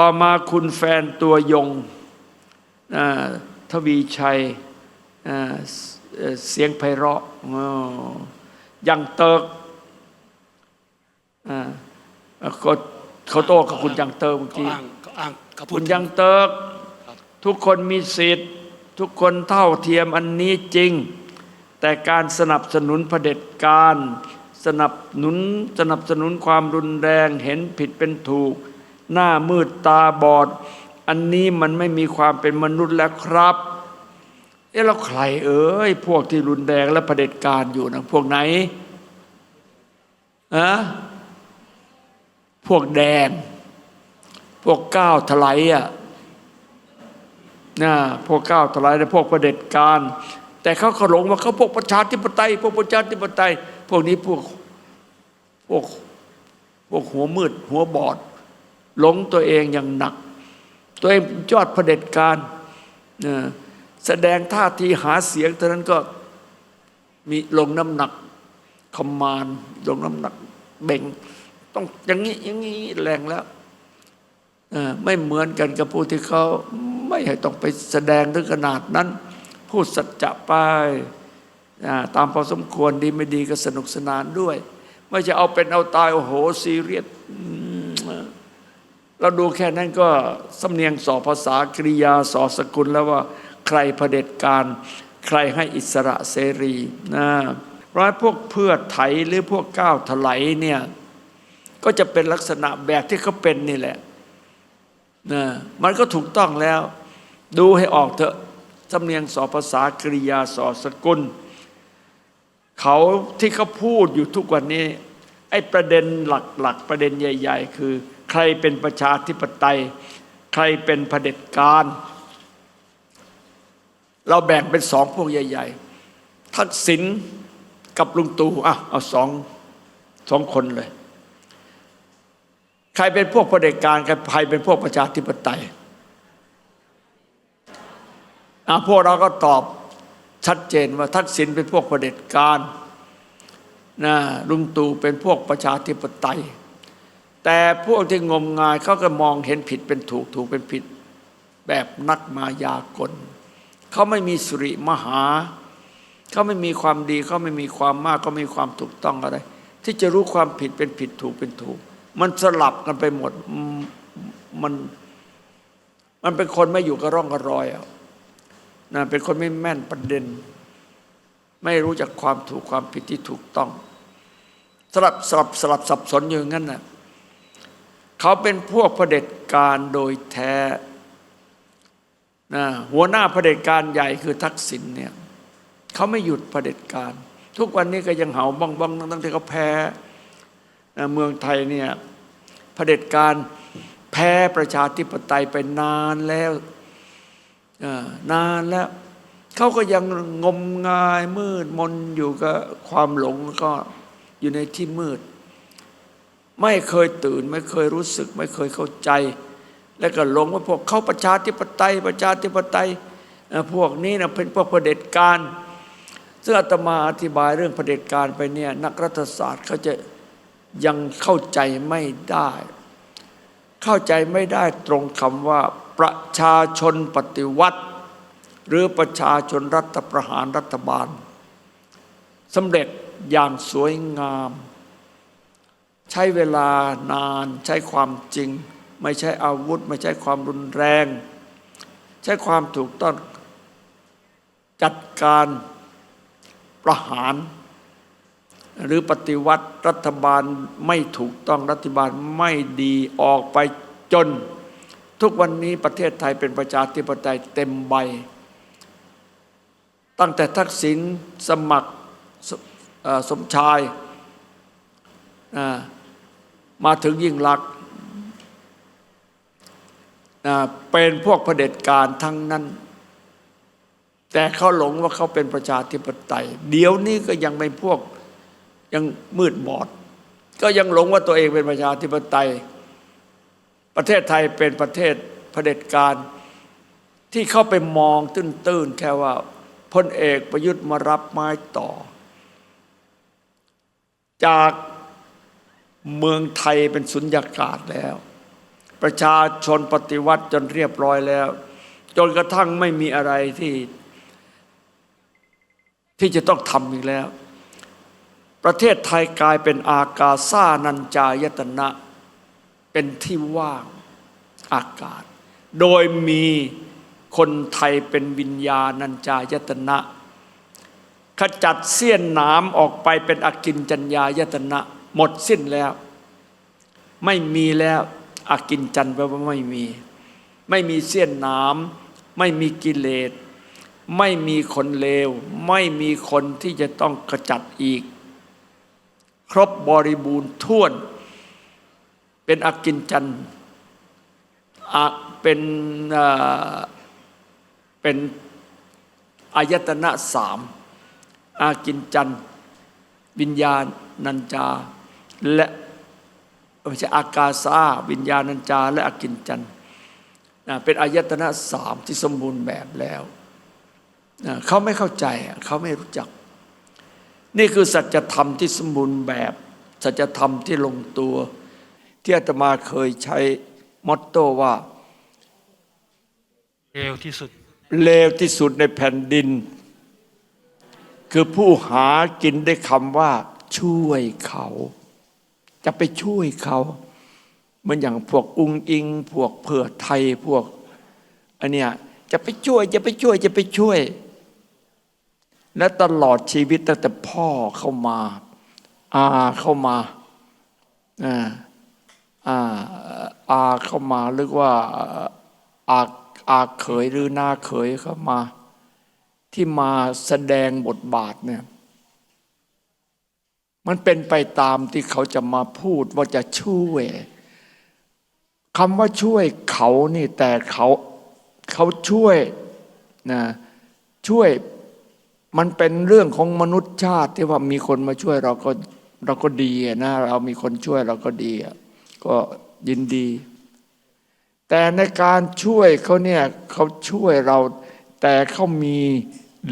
ต่อมาคุณแฟนตัวยงอ่าทวีชัยอ่าเอ่อเสียงไพเราะอ๋อยังเติกอ่าเขาเขาโต้กับคุณยังเติกเมื่อเขากี้อ้างเขาอ้างเขาพูคุดณถึยังเติกทุกคนมีสิทธิ์ ทุกคนเท่าเทียมอันนี้จริง แต่การสนับสนุนเผด็จการ สนับสนุนสนับสนุนความรุนแรงเห็นผิดเป็นถูก หน้ามืดตาบอด อันนี้มันไม่มีความเป็นมนุษย์แล้วครับ เอ๊ะแล้วใครเอ้ยพวกที่รุนแรงและะเผด็จการอยู่นะพวกไหนอะพวกแดง พวกก้าวถลายอะนะพวกก้าวถลายและพวกประเผด็จการ แต่เขาขลงว่าเขาพวกประชาธิปไตย พวกประชาธิปไตย พวกนี้พวกพวกพวกหัวมืด หัวบอด หลงตัวเองอย่างหนัก ตัวเองยอดเผด็จการนะแสดงท่าทีหาเสียงเท่านั้นก็มีลงน้ำหนักคอมานลงน้ำหนักเบ่งต้องอย่างนี้อย่างนี้แรงแล้วไม่เหมือนกันกับผู้ที่เขาไม่ให้ต้องไปแสดงถึงขนาดนั้น พูดสัจจะไปตามพอสมควรดีไม่ดีก็สนุกสนานด้วย ไม่ใช่เอาเป็นเอาตาย โอ้โหซีเรียส เราดูแค่นั้นก็สำเนียงสอภาษากริยาสอสกุลแล้วว่าใครเผด็จการใครให้อิสระเสรีนะเพราะพวกเพื่อไถหรือพวกก้าวถลายเนี่ยก็จะเป็นลักษณะแบบที่เขาเป็นนี่แหละนะมันก็ถูกต้องแล้ว ดูให้ออกเถอะสำเนียงสอภาษากริยาสอสกุล เขาที่เขาพูดอยู่ทุกวันนี้ไอ้ประเด็นหลักๆ ประเด็นใหญ่ ๆ คือ ใครเป็นประชาธิปไตย ใครเป็นเผด็จการ เราแบ่งเป็นสองพวกใหญ่ๆทักษิณกับลุงตู่อะเอาสองสองคนเลย ใครเป็นพวกเผด็จการใครเป็นพวกประชาธิปไตยอะพวกเราก็ตอบชัดเจนว่าทักษิณเป็นพวกเผด็จการนะลุงตู่เป็นพวกประชาธิปไตย แต่พวกที่งมงายเขาก็มองเห็นผิดเป็นถูกถูกเป็นผิด แบบนักมายากลเขาไม่มีสุริมหาเขาไม่มีความดีเขาไม่มีความมากเขาไม่มีความถูกต้องอะไร ที่จะรู้ความผิดเป็นผิดถูกเป็นถูก มันสลับกันไปหมดมันมันเป็นคนไม่อยู่กับร่องกับรอยอะนะเป็นคนไม่แม่นประเด็น ไม่รู้จักความถูกความผิดที่ถูกต้อง สลับสลับสลับสับสนอยู่างนั้นน่ะ เขาเป็นพวกเผด็จการโดยแท้นะหัวหน้าเผด็จการใหญ่คือทักษิณเนี่ยเขาไม่หยุดเผด็จการ ทุกวันนี้ก็ยังเห่าบ้องบ้องตั้งแต่เขาแพ้นะเมืองไทยเนี่ยเผด็จการแพ้ประชาธิปไตยไปนานแล้วนานแล้วเขาก็ยังงมงายมืดมนอยู่กับความหลงก็อยู่ในที่มืด ไม่เคยตื่น ไม่เคยรู้สึก ไม่เคยเข้าใจ แล้วก็หลงว่าพวกเขาประชาธิปไตย ประชาธิปไตยพวกนี้นะเป็นพวกเผด็จการซึ่งอาตมาอธิบายเรื่องเผด็จการไปเนี่ยนักรัฐศาสตร์เขาจะยังเข้าใจไม่ได้ เข้าใจไม่ได้ตรงคำว่าประชาชนปฏิวัติ หรือประชาชนรัฐประหารรัฐบาลสำเร็จอย่างสวยงาม ใช้เวลานานใช้ความจริง ไม่ใช่อาวุธ ไม่ใช่ความรุนแรง ใช้ความถูกต้องจัดการประหาร หรือปฏิวัติรัฐบาลไม่ถูกต้องรัฐบาลไม่ดีออกไปจน ทุกวันนี้ประเทศไทยเป็นประชาธิปไตยเต็มใบ ตั้งแต่ทักษิณสมัครสสมชาย มาถึงยิ่งลักษณ์เป็นพวกเผด็จการทั้งนั้น แต่เขาหลงว่าเขาเป็นประชาธิปไตย เดี๋ยวนี้ก็ยังเป็นพวกยังมืดบอด ก็ยังหลงว่าตัวเองเป็นประชาธิปไตย ประเทศไทยเป็นประเทศเผด็จการ ที่เข้าไปมองตื้นๆแค่ว่าพลเอกประยุทธ์มารับไม้ต่อ จาก เมืองไทยเป็นสุญญากาศแล้ว ประชาชนปฏิวัติจนเรียบร้อยแล้ว จนกระทั่งไม่มีอะไรที่ ที่จะต้องทำอีกแล้ว ประเทศไทยกลายเป็นอากาซ่านัญจายตนะ เป็นที่ว่างอากาศ โดยมีคนไทยเป็นวิญญาณัญจายตนะ ขจัดเสี้ยนหน้ำออกไปเป็นอากินจัญญายตนะ หมดสิ้นแล้ว ไม่มีแล้วอากินจันแปลว่าไม่มี ไม่มีเสี้ยนน้ำไม่มีกิเลส ไม่มีคนเลว ไม่มีคนที่จะต้องขจัดอีก ครบบริบูรณ์ท้วน เป็นอากินจันเป็นเอ่อเป็นอายตนะสามอากินจันวิญญาณนัญจา และไม่ใช่อากาซาวิญญาณัญจา และอากินจันทร์นะเป็นอายตนะสามที่สมบูรณ์แบบแล้วนะเขาไม่เข้าใจอะเขาไม่รู้จัก นี่คือสัจธรรมที่สมบูรณ์แบบ สัจธรรมที่ลงตัว ที่อาตมาเคยใช้มอตโต้ว่าเร็วที่สุดเลวที่สุดในแผ่นดิน คือผู้หากินได้คำว่าช่วยเขา จะไปช่วยเขาเหมือนอย่างพวกอุงอิง พวกเผื่อไทยพวกอันเนี้ยจะไปช่วยจะไปช่วยจะไปช่วย และตลอดชีวิตตั้งแต่พ่อเข้ามาอาเข้ามาอ่าอาอาเข้ามาหรือว่าอาอาเขยหรือหน้าเขยเข้ามา ที่มาแสดงบทบาทเนี่ย มันเป็นไปตามที่เขาจะมาพูดว่าจะช่วยคำว่าช่วยเขานี่แต่เขาเขาช่วยนะช่วยมันเป็นเรื่องของมนุษยชาติที่ว่ามีคนมาช่วยเราก็เราก็ดีนะเรามีคนช่วยเราก็ดี ก็ยินดี แต่ในการช่วยเขาเนี่ยเขาช่วยเรา แต่เขามี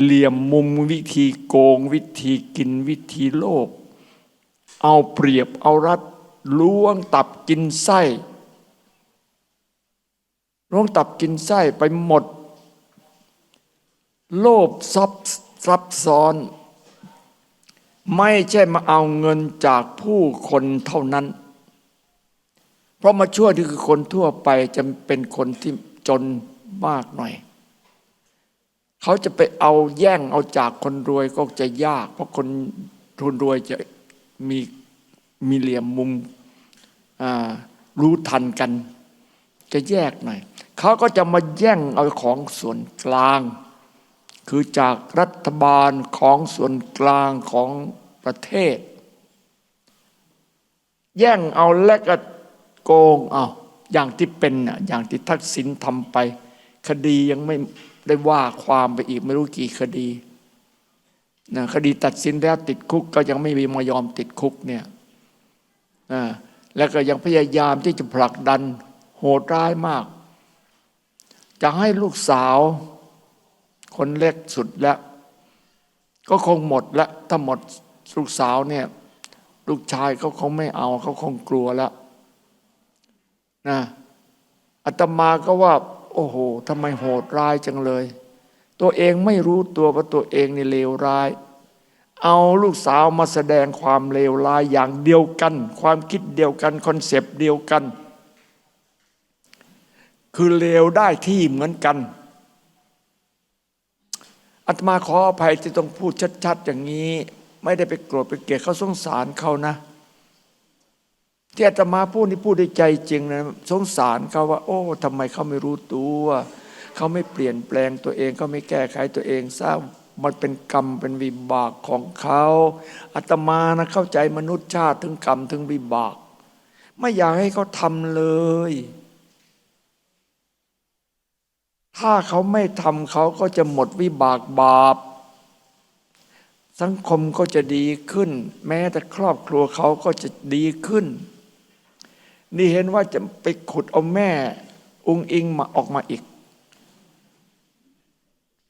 เหลี่ยมมุมวิธีโกง วิธีกินวิธีโลภ เอาเปรียบเอารัดล้วงตับกินไส้ล้วงตับกินไส้ไปหมด โลภซับซับซ้อน ไม่ใช่มาเอาเงินจากผู้คนเท่านั้น เพราะมาช่วยที่คือคนทั่วไปจะเป็นคนที่จนมากหน่อย เขาจะไปเอาแย่งเอาจากคนรวยก็จะยาก เพราะคนทุนรวยจะ มีมีเหลี่ยมมุมรู้ทันกัน จะแยกหน่อยเขาก็จะมาแย่งเอาของส่วนกลาง คือจากรัฐบาลของส่วนกลางของประเทศ แย่งเอาและก็โกงเอาอย่างที่เป็นน่ะอย่างที่ทักษิณทำไป คดียังไม่ได้ว่าความไปอีกไม่รู้กี่คดี นะคดีตัดสินแล้วติดคุก ก็ยังไม่มีมายอมติดคุกเนี่ยนะแล้วก็ยังพยายามที่จะผลักดันโหดร้ายมาก จะให้ลูกสาว คนเล็กสุดแล้ว ก็คงหมดแล้วถ้าหมดลูกสาวเนี่ย ลูกชายเขาคงไม่เอาเขาคงกลัวแล้วนะอาตมาก็ว่า โอ้โหทำไมโหดร้ายจังเลย ตัวเองไม่รู้ตัวว่าตัวเองนี่เลวร้าย เอาลูกสาวมาแสดงความเลวร้ายอย่างเดียวกัน ความคิดเดียวกันคอนเซปต์เดียวกัน คือเลวได้ที่เหมือนกันอาตมาขออภัยที่ต้องพูดชัด ๆ อย่างนี้ ไม่ได้ไปโกรธไปเกลียดเขาสงสารเขานะ ที่อาตมาพูดนี่พูดด้วยใจจริงนะสงสารเขาว่า โอ้ทำไมเขาไม่รู้ตัว เขาไม่เปลี่ยนแปลงตัวเองเขาไม่แก้ไขตัวเองทราบมันเป็นกรรมเป็นวิบากของเขาอาตมานะเข้าใจมนุษยชาติถึงกรรมถึงวิบาก ไม่อยากให้เขาทำเลย ถ้าเขาไม่ทำเขาก็จะหมดวิบากบาป สังคมก็จะดีขึ้น แม้แต่ครอบครัวเขาก็จะดีขึ้น นี่เห็นว่าจะไปขุดเอาแม่อุงอิงมาออกมาอีก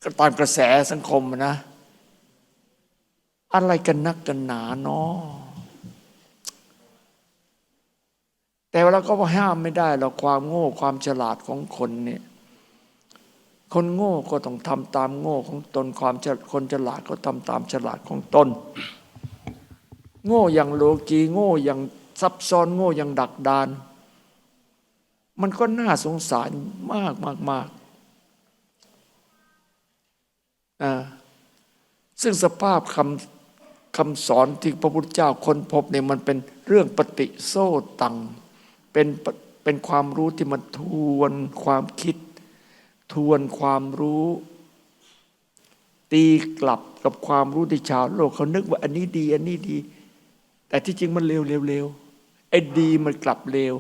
ก็ตามกระแสสังคมนะ อะไรกันนักกันหนาเนาะแต่เราก็ห้ามไม่ได้หรอกความโง่ความฉลาดของคนเนี่ยคนโง่ก็ต้องทำตามโง่ของตนความคนฉลาดก็ทำตามฉลาดของตน โง่อย่างโลกีโง่อย่างซับซ้อนโง่อย่างดักดาน มันก็น่าสงสารมากมากมาก อ่าซึ่งสภาพคำคำสอนที่พระพุทธเจ้าค้นพบเนี่ยมันเป็นเรื่องปฏิโซตังเป็นเป็นความรู้ที่มันทวนความคิด ทวนความรู้ ตีกลับกับความรู้ที่ชาวโลกเขานึกว่าอันนี้ดี อันนี้ดี แต่ที่จริงมันเร็วเร็วเร็วไอ้ดีมันกลับเร็ว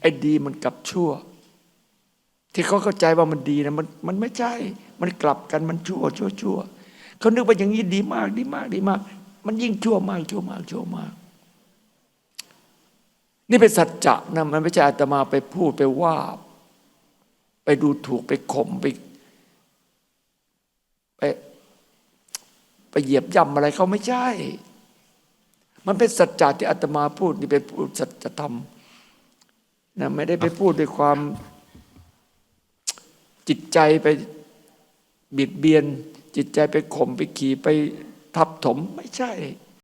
ไอ้ดีมันกลับชั่ว ที่เขาเข้าใจว่ามันดีนะมันมันไม่ใช่ มันกลับกันมันชั่วชั่วชั่วเขานึกว่าอย่างนี้ดีมากดีมากดีมาก มันยิ่งชั่วมากชั่วมากชั่วมาก นี่เป็นสัจจะนะมันไม่ใช่อาตมาไปพูดไปว่า ไปดูถูกไปข่มไปไปไปเหยียบย่ำอะไรเขาไม่ใช่ มันเป็นสัจจะที่อาตมาพูดนี่เป็นพูดสัจธรรมนะไม่ได้ไปพูดด้วยความจิตใจไป บิดเบียน จิตใจไปข่มไปขี่ไปทับถมไม่ใช่